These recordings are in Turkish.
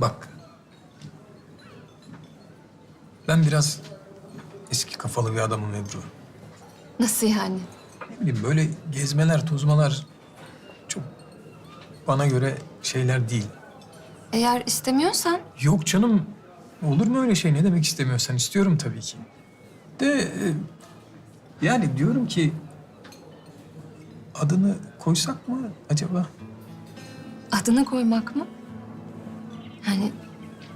Bak. Ben biraz eski kafalı bir adamım Ebru. Nasıl yani? Ne bileyim böyle gezmeler, tozmalar çok bana göre şeyler değil. Eğer istemiyorsan Yok canım. Olur mu öyle şey? Ne demek istemiyorsan istiyorum tabii ki. De e, yani diyorum ki adını koysak mı acaba? adını koymak mı? Yani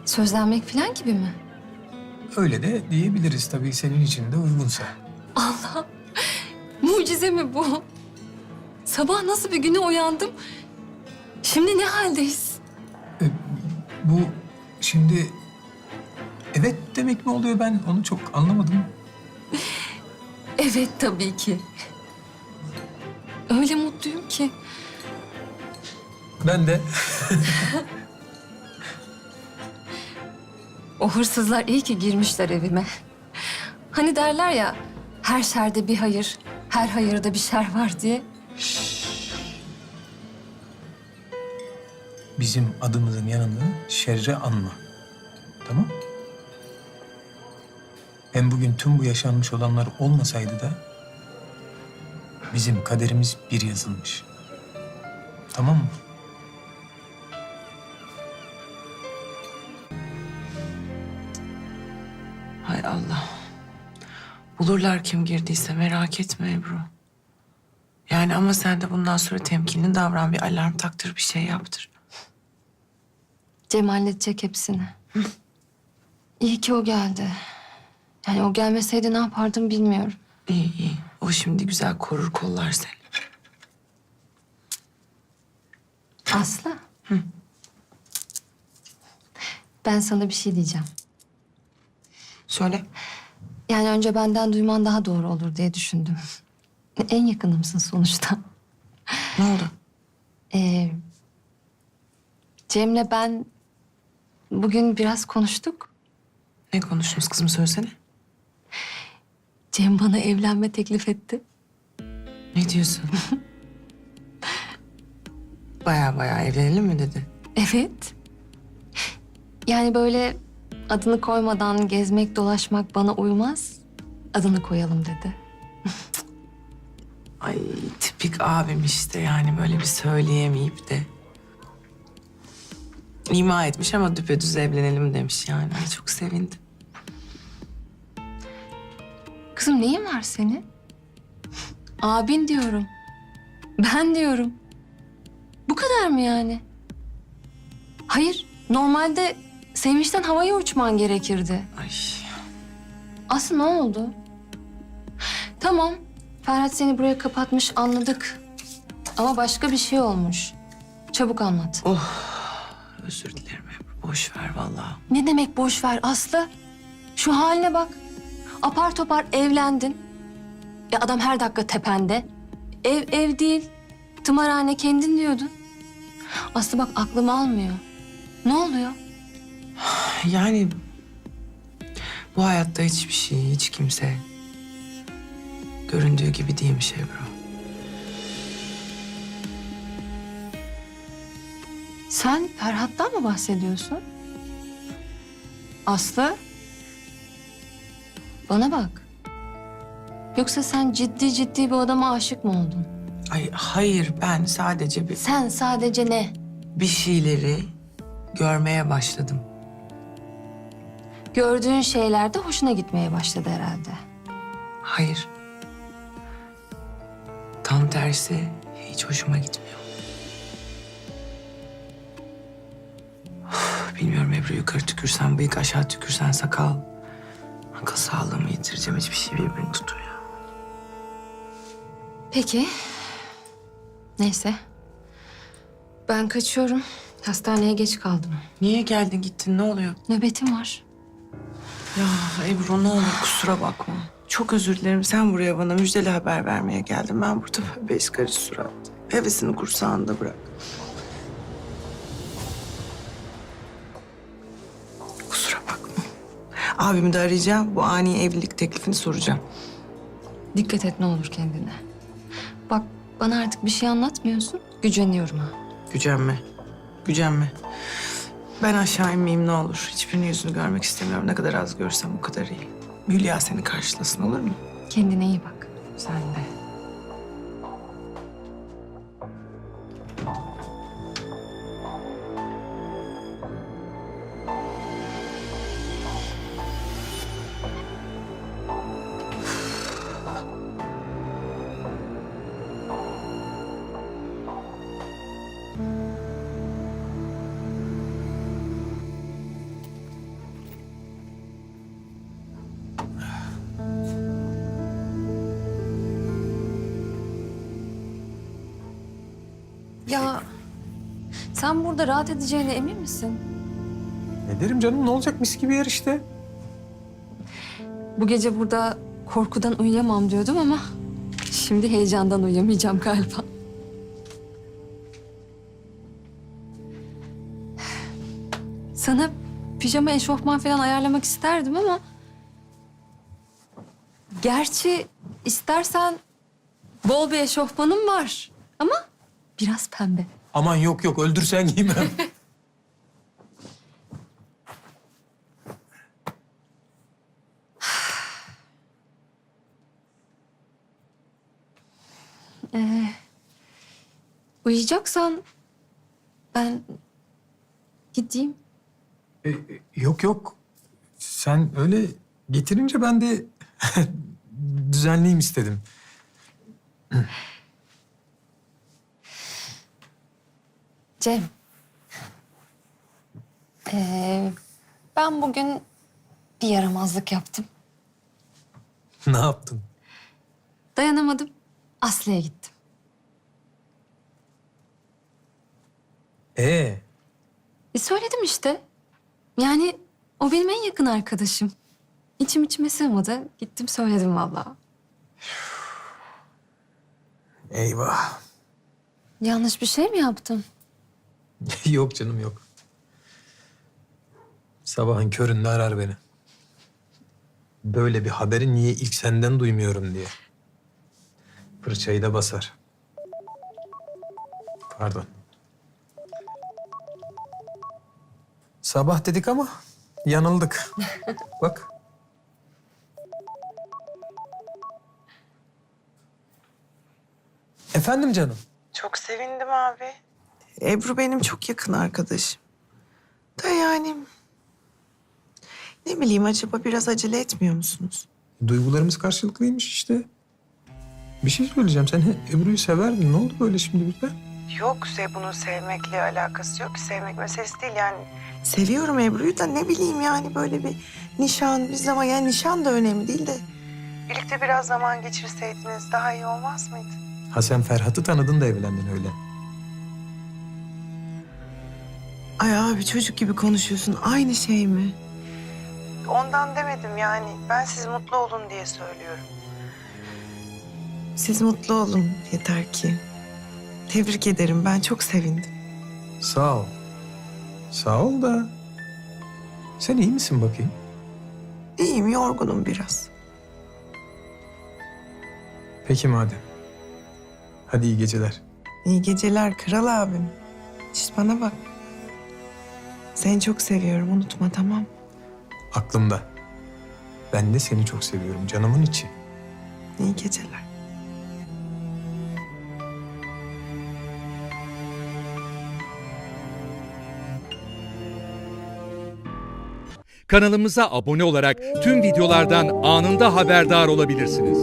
sözlenmek falan gibi mi? Öyle de diyebiliriz tabii senin için de uygunsa. Allah! Mucize mi bu? Sabah nasıl bir güne uyandım? Şimdi ne haldeyiz? E, bu şimdi evet demek mi oluyor ben onu çok anlamadım. Evet tabii ki. Öyle mutluyum ki. Ben de O hırsızlar iyi ki girmişler evime. Hani derler ya, her şerde bir hayır, her hayırda bir şer var diye. bizim adımızın yanında şerre anma. Tamam? Hem bugün tüm bu yaşanmış olanlar olmasaydı da bizim kaderimiz bir yazılmış. Tamam mı? Hay Allah. Bulurlar kim girdiyse merak etme Ebru. Yani ama sen de bundan sonra temkinli davran. Bir alarm taktır, bir şey yaptır. Cem halledecek hepsini. İyi ki o geldi. Yani o gelmeseydi ne yapardım bilmiyorum. İyi iyi. O şimdi güzel korur kollar seni. Aslı. Ben sana bir şey diyeceğim. Söyle. Yani önce benden duyman daha doğru olur diye düşündüm. En yakınımsın sonuçta. Ne oldu? Ee, Cem'le ben bugün biraz konuştuk. Ne konuştunuz kızım söylesene. Cem bana evlenme teklif etti. Ne diyorsun? baya baya evlenelim mi dedi. Evet. Yani böyle adını koymadan gezmek dolaşmak bana uymaz. Adını koyalım dedi. Ay tipik abim işte yani böyle bir söyleyemeyip de. İma etmiş ama düpedüz evlenelim demiş yani. Ay çok sevindim. Kızım neyin var senin? Abin diyorum. Ben diyorum. Bu kadar mı yani? Hayır, normalde sevinçten havaya uçman gerekirdi. Ay Aslı ne oldu? Tamam, Ferhat seni buraya kapatmış anladık. Ama başka bir şey olmuş. Çabuk anlat. özür dilerim Ebru. Boş ver vallahi. Ne demek boş ver Aslı? Şu haline bak. Apar topar evlendin. E adam her dakika tepende. Ev ev değil. Tımarhane kendin diyordun. Aslı bak aklım almıyor. Yani bu hayatta hiçbir şey, hiç kimse göründüğü gibi değilmiş Ebru. Sen Ferhat'tan mı bahsediyorsun? Aslı? Bana bak. Yoksa sen ciddi ciddi bir adama aşık mı oldun? Ay hayır ben sadece bir, Sen sadece ne? bir şeyleri görmeye başladım. Gördüğün şeylerde hoşuna gitmeye başladı herhalde. Hayır. Tam tersi hiç hoşuma gitmiyor. Of, bilmiyorum Ebru yukarı tükürsen bıyık aşağı tükürsen sakal. Akıl sağlığımı yitireceğim hiçbir şey birbirini tutuyor. Peki. Neyse. Ben kaçıyorum. Hastaneye geç kaldım. Niye geldin gittin ne oluyor? Nöbetim var. Ya Ebru ne olur kusura bakma. Çok özür dilerim. Sen buraya bana müjdeli haber vermeye geldin. Ben burada beş karış surat. Hevesini kursağında bırak. Kusura bakma. Abimi de arayacağım. Bu ani evlilik teklifini soracağım. Dikkat et ne olur kendine. Bak bana artık bir şey anlatmıyorsun. Güceniyorum ha. Gücenme. Gücenme. Ben aşağı inmeyeyim ne olur. Hiçbirinin yüzünü görmek istemiyorum. Ne kadar az görsem o kadar iyi. Hülya seni karşılasın olur mu? Kendine iyi bak. Sen de. Ya sen burada rahat edeceğine emin misin? Ne derim canım ne olacak mis gibi yer işte. Bu gece burada korkudan uyuyamam diyordum ama şimdi heyecandan uyuyamayacağım galiba. Sana pijama eşofman falan ayarlamak isterdim ama... Gerçi istersen bol bir eşofmanım var ama biraz pembe. Aman yok yok öldürsen giymem. Uyuyacaksan ben gideyim. E, e, yok yok. Sen öyle getirince ben de düzenleyeyim istedim. Cem. Ee, ben bugün bir yaramazlık yaptım. ne yaptın? Dayanamadım. Aslı'ya gittim. Ee, E söyledim işte. Yani o benim en yakın arkadaşım. İçim içime sığmadı. Gittim söyledim vallahi. eyvah. Yanlış bir şey mi yaptım? yok canım yok. Sabahın köründe arar beni. Böyle bir haberi niye ilk senden duymuyorum diye. Fırçayı da basar. Pardon. Sabah dedik ama yanıldık. Bak. Efendim canım. Çok sevindim abi. Ebru benim çok yakın arkadaşım. Da yani... Ne bileyim acaba biraz acele etmiyor musunuz? Duygularımız karşılıklıymış işte. Bir şey söyleyeceğim. Sen he- Ebru'yu severdin. Ne oldu böyle şimdi birden? Yok bunun sevmekle alakası yok. Sevmek meselesi değil yani. Seviyorum Ebru'yu da ne bileyim yani böyle bir nişan bir zaman yani nişan da önemli değil de. Birlikte biraz zaman geçirseydiniz daha iyi olmaz mıydı? Ha sen Ferhat'ı tanıdın da evlendin öyle. Ay abi çocuk gibi konuşuyorsun. Aynı şey mi? Ondan demedim yani. Ben siz mutlu olun diye söylüyorum. Siz mutlu olun yeter ki. Tebrik ederim. Ben çok sevindim. Sağ ol. Sağ ol da. Sen iyi misin bakayım? İyiyim, yorgunum biraz. Peki madem. Hadi iyi geceler. İyi geceler kral abim. İşte bana bak. Seni çok seviyorum. Unutma tamam. Aklımda. Ben de seni çok seviyorum. Canımın içi. İyi geceler. Kanalımıza abone olarak tüm videolardan anında haberdar olabilirsiniz.